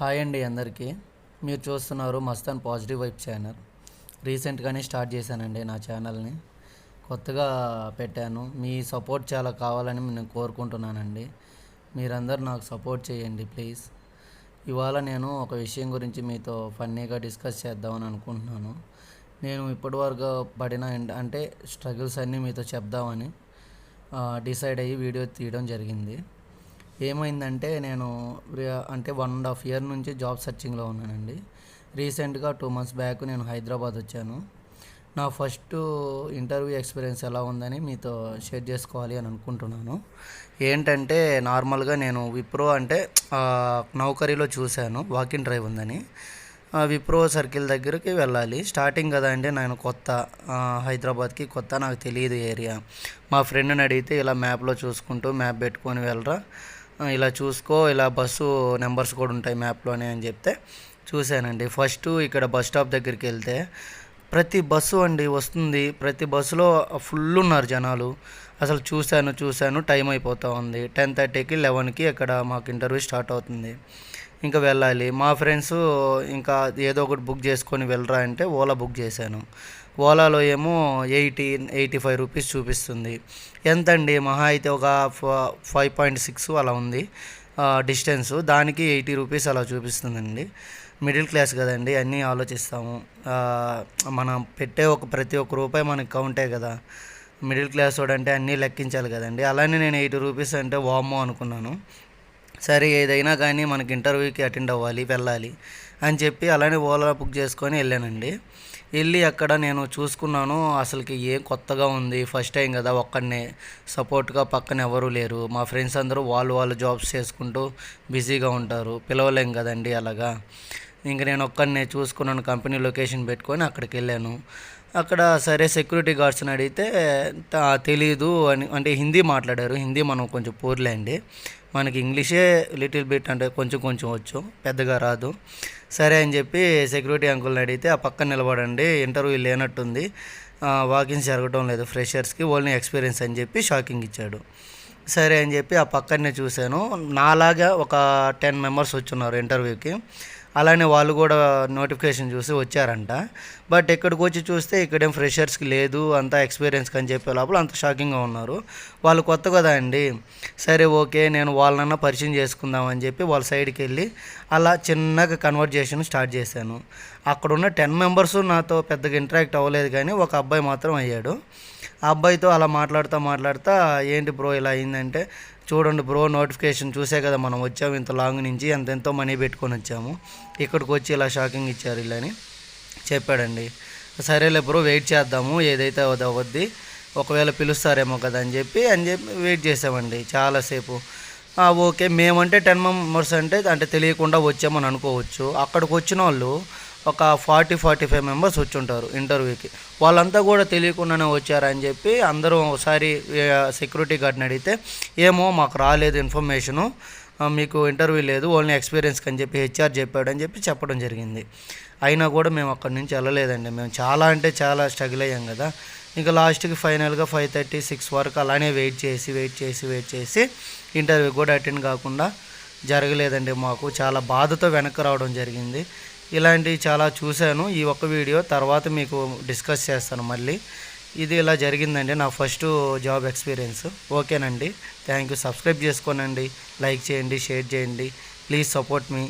Hi అండి అందరికీ. మీరు చూస్తున్నారు మస్తాన్ పాజిటివ్ వైబ్ ఛానల్. రీసెంట్గానే స్టార్ట్ చేశానండి నా ఛానల్ని. కొత్తగా పెట్టాను. మీ సపోర్ట్ చాలా కావాలని నేను కోరుకుంటున్నానండి. మీరందరూ నాకు సపోర్ట్ చేయండి ప్లీజ్. ఇవాళ నేను ఒక విషయం గురించి మీతో ఫన్నీగా డిస్కస్ చేద్దామని అనుకుంటున్నాను. నేను ఇప్పటివరకు పడిన అంటే స్ట్రగుల్స్ అన్నీ మీతో చెప్దామని డిసైడ్ అయ్యి వీడియో తీయడం జరిగింది. ఏమైందంటే నేను అంటే వన్ అండ్ హాఫ్ ఇయర్ నుంచి జాబ్ సర్చింగ్లో ఉన్నానండి. రీసెంట్గా టూ మంత్స్ బ్యాక్ నేను హైదరాబాద్ వచ్చాను. నా ఫస్ట్ ఇంటర్వ్యూ ఎక్స్పీరియన్స్ ఎలా ఉందని మీతో షేర్ చేసుకోవాలి అని అనుకుంటున్నాను. ఏంటంటే నార్మల్గా నేను విప్రో అంటే నౌకరీలో చూశాను. వాకింగ్ డ్రైవ్ ఉందని. విప్రో సర్కిల్ దగ్గరికి వెళ్ళాలి. స్టార్టింగ్ కదా అండి నేను కొత్త హైదరాబాద్కి కొత్త నాకు తెలియదు ఏరియా. మా ఫ్రెండ్ని అడిగితే ఇలా మ్యాప్లో చూసుకుంటూ మ్యాప్ పెట్టుకొని వెళ్ళరా. ఇలా చూసుకో ఇలా బస్సు నెంబర్స్ కూడా ఉంటాయి మ్యాప్లోనే అని చెప్తే చూశానండి. ఫస్ట్ ఇక్కడ బస్ స్టాప్ దగ్గరికి వెళ్తే ప్రతి బస్సు అండి వస్తుంది. ప్రతి బస్సులో ఫుల్ ఉన్నారు జనాలు. అసలు చూశాను చూశాను టైం అయిపోతూ ఉంది. టెన్ థర్టీకి లెవెన్కి అక్కడ మాకు ఇంటర్వ్యూ స్టార్ట్ అవుతుంది. ఇంకా వెళ్ళాలి. మా ఫ్రెండ్స్ ఇంకా ఏదో ఒకటి బుక్ చేసుకొని వెళ్ళరా అంటే ఓలా బుక్ చేశాను. ఓలాలో ఏమో ఎయిటీ ఎయిటీ ఫైవ్ రూపీస్ చూపిస్తుంది. ఎంత అండి మహా అయితే ఒక ఫైవ్ పాయింట్ సిక్స్ అలా ఉంది డిస్టెన్స్. దానికి ఎయిటీ రూపీస్ అలా చూపిస్తుందండి. మిడిల్ క్లాస్ కదండి అన్నీ ఆలోచిస్తాము. మనం పెట్టే ఒక ప్రతి ఒక్క రూపాయి మనకి కౌంటే కదా. మిడిల్ క్లాస్ అంటే అన్నీ లెక్కించాలి కదండి. అలానే నేను ఎయిటీ రూపీస్ అంటే వామ్మో అనుకున్నాను. సరే ఏదైనా కానీ మనకి ఇంటర్వ్యూకి అటెండ్ అవ్వాలి వెళ్ళాలి అని చెప్పి అలానే ఓలా బుక్ చేసుకొని వెళ్ళానండి. వెళ్ళి అక్కడ నేను చూసుకున్నాను. అసలుకి ఏం కొత్తగా ఉంది. ఫస్ట్ టైం కదా ఒక్కడనే సపోర్ట్గా పక్కన ఎవరూ లేరు. మా ఫ్రెండ్స్ అందరూ వాళ్ళు వాళ్ళు జాబ్స్ చేసుకుంటూ బిజీగా ఉంటారు. పిలవలేం కదండి అలాగా. ఇంక నేను ఒక్కడనే చూసుకున్నాను. కంపెనీ లొకేషన్ పెట్టుకొని అక్కడికి వెళ్ళాను. అక్కడ సరే సెక్యూరిటీ గార్డ్స్ని అడిగితే తెలీదు అని అంటే హిందీ మాట్లాడారు. హిందీ మనం కొంచెం పూర్లే అండి మనకి ఇంగ్లీషే లిటిల్ బిట్ అంటే కొంచెం కొంచెం వచ్చు పెద్దగా రాదు. సరే అని చెప్పి సెక్యూరిటీ అంకుల్ని అడిగితే ఆ పక్కన నిలబడండి ఇంటర్వ్యూ లేనట్టుంది. వాకింగ్స్ జరగడం లేదు ఫ్రెషర్స్కి ఓన్లీ ఎక్స్పీరియన్స్ అని చెప్పి షాకింగ్ ఇచ్చాడు. సరే అని చెప్పి ఆ పక్కనే చూశాను. నాలాగా ఒక టెన్ మెంబర్స్ వచ్చున్నారు ఇంటర్వ్యూకి. అలానే వాళ్ళు కూడా నోటిఫికేషన్ చూసి వచ్చారంట. బట్ ఇక్కడికి వచ్చి చూస్తే ఇక్కడేం ఫ్రెషర్స్కి లేదు అంతా ఎక్స్పీరియన్స్కి అని చెప్పే లోపల అంత షాకింగ్గా ఉన్నారు. వాళ్ళు కొత్త కదా అండి. సరే ఓకే నేను వాళ్ళనన్నా పరిచయం చేసుకుందామని చెప్పి వాళ్ళ సైడ్కి వెళ్ళి అలా చిన్నగా కన్వర్జేషన్ స్టార్ట్ చేశాను. అక్కడ ఉన్న టెన్ మెంబర్స్ నాతో పెద్దగా ఇంటరాక్ట్ అవ్వలేదు కానీ ఒక అబ్బాయి మాత్రం అయ్యాడు. ఆ అబ్బాయితో అలా మాట్లాడుతూ మాట్లాడుతూ ఏంటి బ్రో ఇలా అయిందంటే? చూడండి బ్రో నోటిఫికేషన్ చూసే కదా మనం వచ్చాము ఇంత లాంగ్ నుంచి ఎంతెంతో మనీ పెట్టుకొని వచ్చాము ఇక్కడికి వచ్చి ఇలా షాకింగ్ ఇచ్చారు ఇలా అని చెప్పాడండి. సరేలే బ్రో వెయిట్ చేద్దాము ఏదైతే అది ఒకవేళ పిలుస్తారేమో కదా అని చెప్పి అని చెప్పి వెయిట్ చేసామండి చాలాసేపు. ఓకే మేమంటే టెన్ మెంబర్స్ అంటే అంటే తెలియకుండా వచ్చామని అనుకోవచ్చు. అక్కడికి వచ్చిన వాళ్ళు ఒక ఫార్టీ ఫార్టీ ఫైవ్ మెంబర్స్ వచ్చి ఉంటారు ఇంటర్వ్యూకి. వాళ్ళంతా కూడా తెలియకుండానే వచ్చారని చెప్పి అందరూ ఒకసారి సెక్యూరిటీ గార్డ్ని అడిగితే ఏమో మాకు రాలేదు ఇన్ఫర్మేషను. మీకు ఇంటర్వ్యూ లేదు ఓన్లీ ఎక్స్పీరియన్స్కి అని చెప్పి హెచ్ఆర్ చెప్పాడు అని చెప్పి చెప్పడం జరిగింది. అయినా కూడా మేము అక్కడి నుంచి వెళ్ళలేదండి. మేము చాలా అంటే చాలా స్ట్రగుల్ అయ్యాం కదా. ఇంకా లాస్ట్కి ఫైనల్గా ఫైవ్ థర్టీ సిక్స్ వరకు అలానే వెయిట్ చేసి వెయిట్ చేసి వెయిట్ చేసి ఇంటర్వ్యూ కూడా అటెండ్ కాకుండా జరగలేదండి మాకు. చాలా బాధతో వెనక్కి రావడం జరిగింది. ఇలాంటివి చాలా చూశాను. ఈ ఒక్క వీడియో తర్వాత మీకు డిస్కస్ చేస్తాను మళ్ళీ. ఇది ఇలా జరిగిందండి నా ఫస్ట్ జాబ్ ఎక్స్పీరియన్స్. ఓకేనండి. Thank you. సబ్స్క్రైబ్ చేసుకోనండి. లైక్ చేయండి షేర్ చేయండి. Please support me.